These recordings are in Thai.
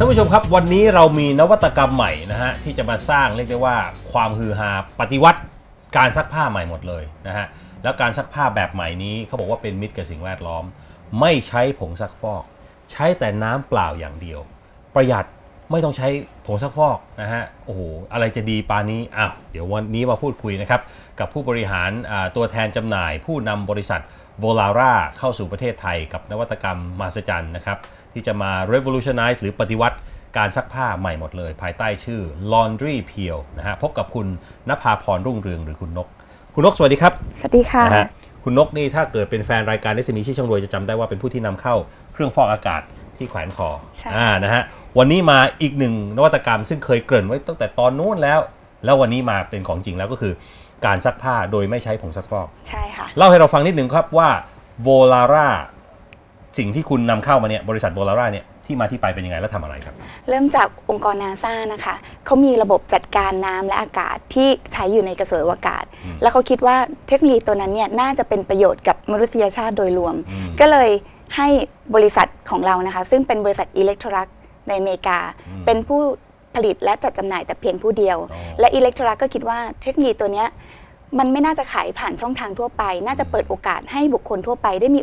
ท่านผู้ชมครับวันนี้เรามีนวัตกรรมใหม่นะฮะที่จะมาสร้างเรียกได้ว่าความฮือฮาปฏิวัติการซักผ้าใหม่หมดเลยนะฮะแล้วการซักผ้าแบบใหม่นี้เขาบอกว่าเป็นมิตรกับสิ่งแวดล้อม ไม่ใช้ผงซักฟอก ใช้แต่น้ำเปล่าอย่างเดียว ประหยัดไม่ต้องใช้ผงซักฟอกนะฮะโอ้โหอะไรจะดีปานี้อ้าวเดี๋ยววันนี้มาพูดคุยนะครับกับผู้บริหารตัวแทนจำหน่ายผู้นำบริษัท v o l a r a เข้าสู่ประเทศไทยกับนวัตกรรมมหัศจรรย์นะครับ ที่จะมา revolutionize หรือปฏิวัติการซักผ้าใหม่หมดเลย ภายใต้ชื่อ laundry peel นะฮะพบกับคุณนภาพรรุ่งเรืองหรือคุณนก คุณนกสวัสดีครับ สวัสดีค่ะนะฮะคุณนกนี่ถ้าเกิดเป็นแฟนรายการเดซนีชี่ช่องรวยจะจำได้ว่าเป็นผู้ที่นำเข้าเครื่องฟอกอากาศที่แขวนคอใช่ อ่านะฮะวันนี้มาอีกหนึ่งนวัตกรรมซึ่งเคยเกริ่นไว้ตั้งแต่ตอนนู้นแล้ว แล้ววันนี้มาเป็นของจริงแล้วก็คือ การซักผ้าโดยไม่ใช้ผงซักฟอก ใช่ค่ะ เล่าให้เราฟังนิดหนึ่งครับว่า v o l a r a สิ่งที่คุณนำเข้ามาเนี่ยบริษัท v o l a r a เนี่ยที่มาที่ไปเป็นยังไงแล้วทำอะไรครับ เริ่มจากองค์กรนาซานะคะเขามีระบบจัดการน้ำและอากาศที่ใช้อยู่ในกระสวยอวกาศ อืมแล้วเขาคิดว่าเทคโนโลยีตัวนั้นเนี่ยน่าจะเป็นประโยชน์กับมนุษยชาติโดยรวม อืม ก็เลยให้บริษัทของเรานะคะ ซึ่งเป็นบริษัทอิเล็กทรักในอเมริกา อืมเป็นผู้ผลิตและจัดจำหน่ายแต่เพียงผู้เดียว อ๋อ และอิเล็กทรักก็คิดว่าเทคโนโลยีตัวเนี้ย มันไม่น่าจะขายผ่านช่องทางทั่วไป น่าจะเปิดโอกาสให้บุคคลทั่วไปได้มี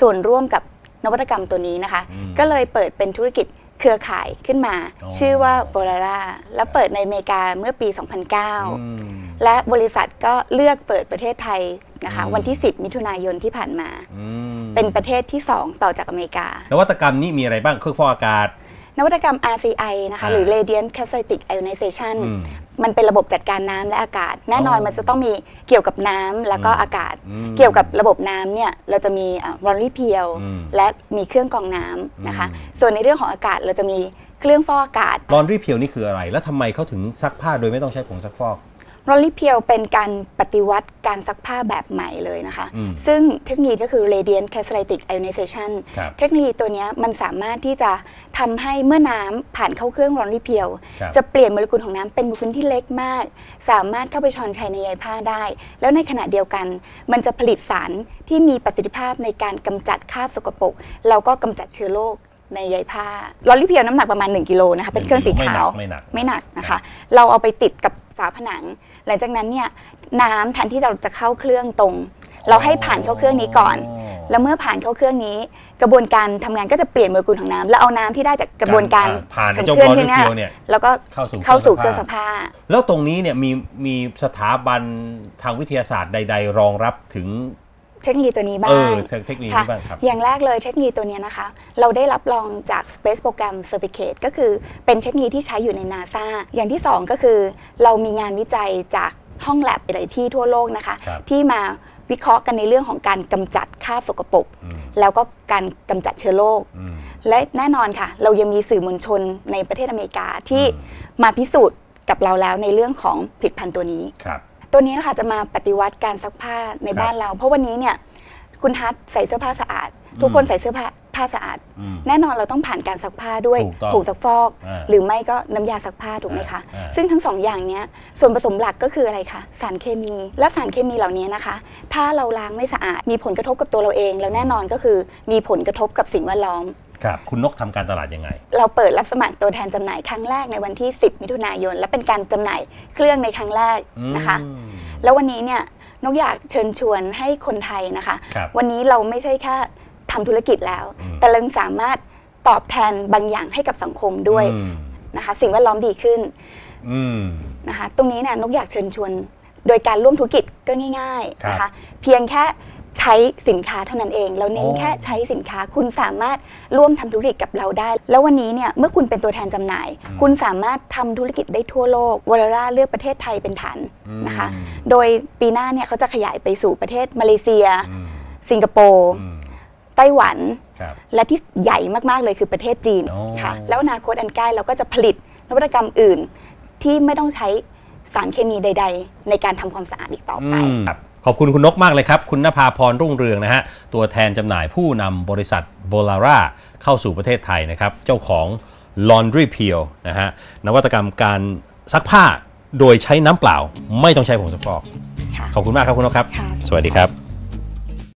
ส่วนร่วมกับนวัตกรรมตัวนี้นะคะอืมก็เลยเปิดเป็นธุรกิจเครือข่ายขึ้นมาอ๋อชื่อว่า v o l a r a แล้วเปิดในอเมริกาเมื่อปีอื2009มและบริษัทก็เลือกเปิดประเทศไทยนะคะอืมวันที่ 10 มิถุนายนที่ผ่านมาอืมเป็นประเทศที่ 2 ต่อจากอเมริกา นวัตกรรมนี้มีอะไรบ้างเครื่องฟอกอากาศ นวัตกรรม RCI นะคะอ่าหรือ Radiant Catalytic Ionization อื มมันเป็นระบบจัดการน้ำและอากาศ แน่นอนอ๋อมันจะต้องมีเกี่ยวกับน้ำแล้วก็อืมอากาศ อืมเกี่ยวกับระบบน้ำเนี่ยเราจะมีรอนลี่เพียวอืมและมีเครื่องกรองน้ำนะคะ อืม ส่วนในเรื่องของอากาศเราจะมีเครื่องฟอกอากาศ ลอนดรีเพียวนี่คืออะไร แล้วทำไมเขาถึงซักผ้าโดยไม่ต้องใช้ผงซักฟอก รอนลี่เพียวเป็นการปฏิวัติการซักผ้าแบบใหม่เลยนะคะอืมซึ่งเทคโนโลยีก็คือ Radiant Catalytic Ionization ครับเทคโนโลยีตัวเนี้ยมันสามารถที่จะทำให้เมื่อน้ำผ่านเข้าเครื่องรอนลี่เพียวครับจะเปลี่ยนโมเลกุลของน้ำเป็นโมเลกุลที่เล็กมาก สามารถเข้าไปชอนชัยในใยผ้าได้ แล้วในขณะเดียวกัน มันจะผลิตสารที่มีประสิทธิภาพในการกำจัดคราบสกปรกแล้วก็กำจัดเชื้อโรคในใยผ้ารอนลี่เพียวน้ำหนักประมาณ 1 กิโลนะคะ เป็นเครื่องสีขาว ไม่หนัก ไม่หนักนะคะ เราเอาไปติดกับฝาผนัง หลังจากนั้นเนี่ยน้ำแทนที่เราจะเข้าเครื่องตรง เราให้ผ่านเข้าเครื่องนี้ก่อน แล้วเมื่อผ่านเข้าเครื่องนี้ กระบวนการทำงานก็จะเปลี่ยนโมเลกุลของน้ำแล้วเอาน้ำที่ได้จากกระบวนการอ่ผ่านของเจ้าเครื่ลอองนดรีที่เนี่ยเพียวเนี่ย แล้วก็เข้าสู่เข้าสู่เครื่องเคซัรื่องกซักผ้า ผ้า แล้วตรงนี้เนี่ยมีมีสถาบันทางวิทยาศาสตร์ใด ๆ รองรับถึง เทคโนโลยีตัวนี้บ้าเองอเทคโนโลยีค่ะนี้บ้างครับ อย่างแรกเลยเทคโนโลยีตัวเนี้ยนะคะ เราได้รับรองจาก Space Program Certificate ก็คือเป็นเทคโนโลยีที่ใช้อยู่ใน NASA อย่างที่2ก็คือเรามีงานวิจัยจากห้องแลบหลายที่ทั่วโลกนะคะ ครับ ที่มาวิเคราะห์กันในเรื่องของการกำจัดคราบสกปรกอืมแล้วก็การกำจัดเชื้อโรค อืม และแน่นอนค่ะ เรายังมีสื่อมวลชนในประเทศอเมริกาที่อืมมาพิสูจน์กับเราแล้วในเรื่องของผลิตภัณฑ์ตัวนี้ ครับ ตัวนี้นะคะจะมาปฏิวัติการซักผ้าในครับบ้านเรา เพราะวันนี้เนี่ยคุณฮัทใส่เสื้อผ้าสะอาด ทุกคนใส่เสื้อผ้าผ้าสะอาดอืมแน่นอนเราต้องผ่านการซักผ้าด้วยถูกต้องผงซักฟอกอ่าหรือไม่ก็น้ำยาซักผ้าถูกไหมคะอ่าอ่าซึ่งทั้งสองอย่างเนี้ยส่วนผสมหลักก็คืออะไรคะสารเคมีและสารเคมีเหล่านี้นะคะ ถ้าเราล้างไม่สะอาดมีผลกระทบกับตัวเราเอง แล้วแน่นอนก็คือมีผลกระทบกับสิ่งแวดล้อม ครับคุณนกทำการตลาดยังไง เราเปิดรับสมัครตัวแทนจำหน่ายครั้งแรกในวันที่ 10 มิถุนายน และเป็นการจำหน่ายเครื่องในครั้งแรกนะคะอืมแล้ววันนี้เนี่ยนกอยากเชิญชวนให้คนไทยนะคะครับวันนี้เราไม่ใช่แค่ทำธุรกิจแล้วอืมแต่เรายังสามารถตอบแทนบางอย่างให้กับสังคมด้วยอืมนะคะ สิ่งแวดล้อมดีขึ้นอืมนะคะ ตรงนี้เนี่ยนกอยากเชิญชวน โดยการร่วมธุรกิจก็ง่าย ๆนะครัคะบเพียงแค่ ใช้สินค้าเท่านั้นเอง เราเน้นโอ้แค่ใช้สินค้าคุณสามารถร่วมทำธุรกิจกับเราได้ แล้ววันนี้เนี่ยเมื่อคุณเป็นตัวแทนจำหน่าย คุณสามารถทำธุรกิจได้ทั่วโลกวอลล่าเลือกประเทศไทยเป็นฐานนะคะอืมโดยปีหน้าเนี่ยเขาจะขยายไปสู่ประเทศมาเลเซียอืมสิงคโปร์อืมไต้หวันครับและที่ใหญ่มาก ๆ เลยคือประเทศจีนโอ้ค่ะแล้วอนาคตอันใกล้เราก็จะผลิตนวัตกรรมอื่นที่ไม่ต้องใช้สารเคมีใด ๆ ในการทำความสะอาดอีกต่อไปอืมครับ ขอบคุณคุณนกมากเลยครับ คุณนภาพรรุ่งเรืองนะฮะ ตัวแทนจำหน่ายผู้นำบริษัท v o l a r a เข้าสู่ประเทศไทยนะครับ เจ้าของ Laundry Peel นะฮะ นวัตกรรมการซักผ้าโดยใช้น้ำเปล่า ไม่ต้องใช้ผงซักฟอกค่ะขอบคุณมากครับคุณนกครับค่ะสวัสดีครับ